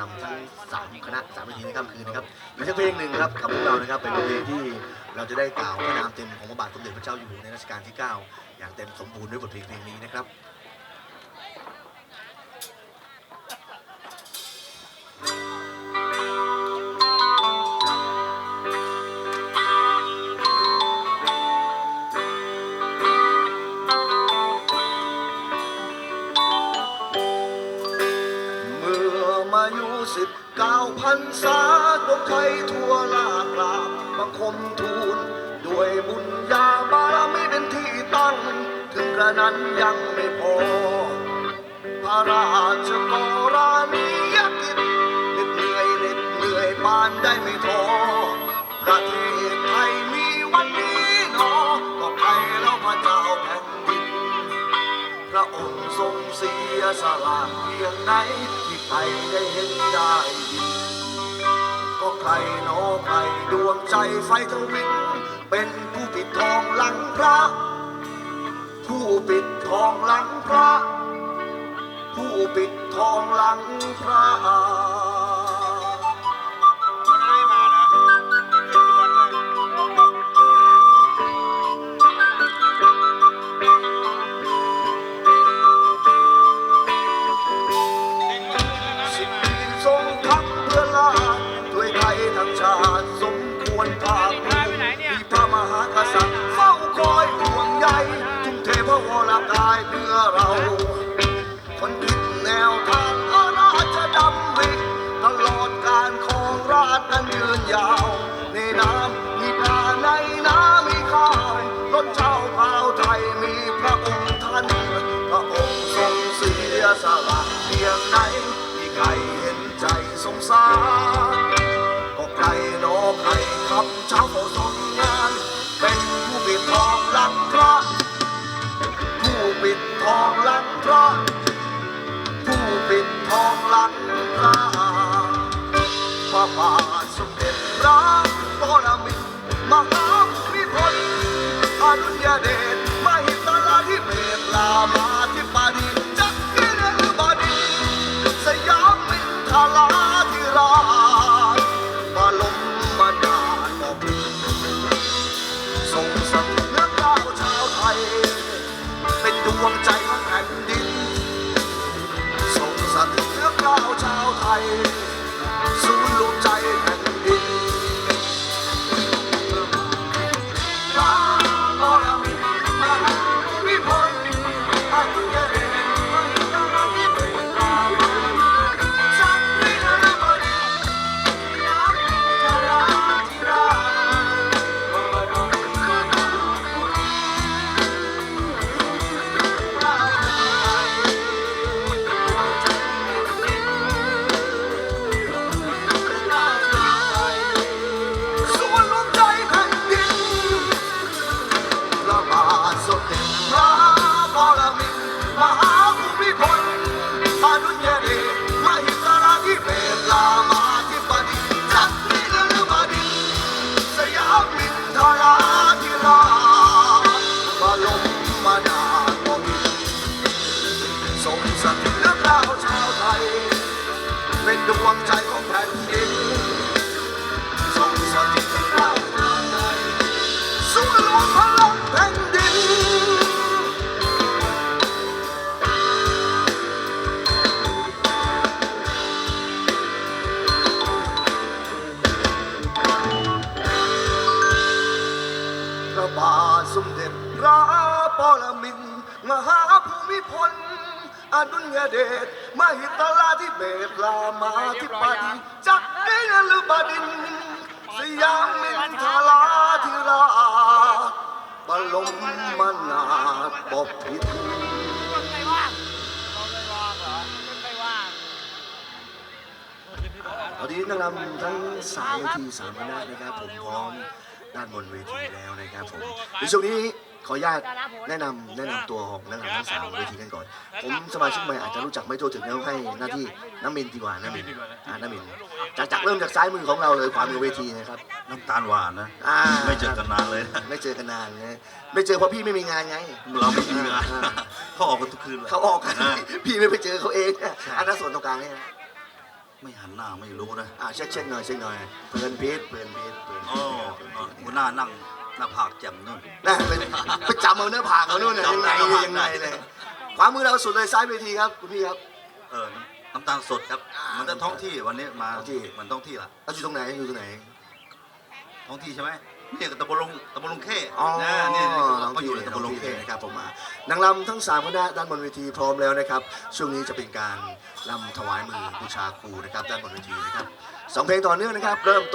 นำทั้งสามคณะสามเวทีในค่ำคืนนะครับมีสักเพลงหนึ่งครับกับพวกเรานะครับเป็นเพลงที่เราจะได้กล่าวพระนามเต็มของพระบาทสมเด็จพระเจ้าอยู่หัวในรัชกาลที่ 9 อย่างเต็มสมบูรณ์ด้วยบทเพลงเพลงนี้นะครับ พันษาดวงไทยทั่วลากราบบังคมทูล ด้วยบุญญาบารมีเป็นที่ตั้ง ถึงกระนั้นยังไม่พอ พระราชกราณียกิจเหน็ดเหนื่อยเหน็ดเหนื่อยปานได้ไม่ท้อประเทศไทยมีวันนี้หนอก็ใครแล้วพระเจ้าแผ่นดิน พระองค์ทรงเสียสละเพียงไหนที่ใครได้เห็นได้ยิน รหนอใครดวงใจไฟทวินเป็นผู้ปิดทองหลังพระ ผู้ปิดทองหลังพระ ผู้ปิดทองหลังพระ วรภาคภูมิมีพระมหากษัตริย์เฝ้าคอยห่วงใยทุ่มเทพระวรกายเพื่อเรา คนคิดแนวทางอาราชดำริตลอดการของราชนั้นยืนยาว ในน้ำมีปลาในน้ำมีข้าวล้นเจ้าเผ่าไทยมีพระองค์ท่านพระองค์ทรงเสียสละเพียงไหนมีใครเห็นใจสงสาร รคำเช้าเขาทรงงาน เป็นผู้ปิดทองหลังพระผู้ปิดทองหลังพระผู้ปิดทองหลังพระพระบา วงใจของแผ่นดินส่งสถิตเราในสู้รวมพลังแผ่นดิน พระบาทสมเด็จพระปรมินทรมหาภูมิพลอดุลยเดช มหิตลาธิเบศรามาธิบดีจักรีนฤบดินทร์สยามมินทราธิราชบรมมนาถบพิตรไม่ว่างเราไม่ว่างเหรอไม่ว่างตอนนี้นักรำทั้งสามเวทีสามคณะนะครับผมพร้อมด้านบนเวทีแล้วนะครับผมในช่วงนี้ ขออนุญาตแนะนำแนะนำตัวของนักรำทั้งสามเวทีกันก่อน ผมสมาชิกใหม่อาจจะรู้จักไม่ทั่วถึงแล้วให้หน้าที่น้ำมินดีกว่าน้ำมินอ่าน้ำมินจากจากเริ่มจากซ้ายมือของเราเลยขวามือเวทีนะครับ น้ำตาลหวานนะ อ่า ไม่เจอกันนานเลยนะไม่เจอกันนานไงไม่เจอเพราะพี่ไม่มีงานไง เราไม่มีงานอ่า เขาออกกันทุกคืนเลยเขาออกกันอ่าพี่ไม่ไปเจอเขาเองอันนั้นส่วนตรงกลางเนี่ยนะไม่หันหน้าไม่รู้นะอ่าเช็คเช็คหน่อยเช็คหน่อยเพื่อนพีทเพื่อนพีทเพื่อนโอ้หัวหน้านั่ง หน้าผากแจ่มนู่น นะไปไปจำเอาเนื้อผากเขานู่นน่ะยังไงจำได้ยังไงเลยขวามือเราสุดเลยซ้ายเวทีครับคุณพี่ครับ เออน้ำตาลสดครับ อ่ามัมันจะท้องที่วันนี้มาท้องที่ มันท้องที่ล่ะเราอยู่ตรงไหนอยู่ตรงไหน ท้องที่ใช่ไหมนี่ตะบนลงตะบนลงเข้อ๋อนะนี่นี่เราเขาอยู่ในตะบนลงที่เข้นะครับผมมานางรำทั้งสามคณะด้านบนเวทีพร้อมแล้วนะครับ ช่วงนี้จะเป็นการรำถวายมือบูชาครูนะครับ ด้านบนเวทีนะครับสองเพลงต่อเนื่องนะครับ เริ่ม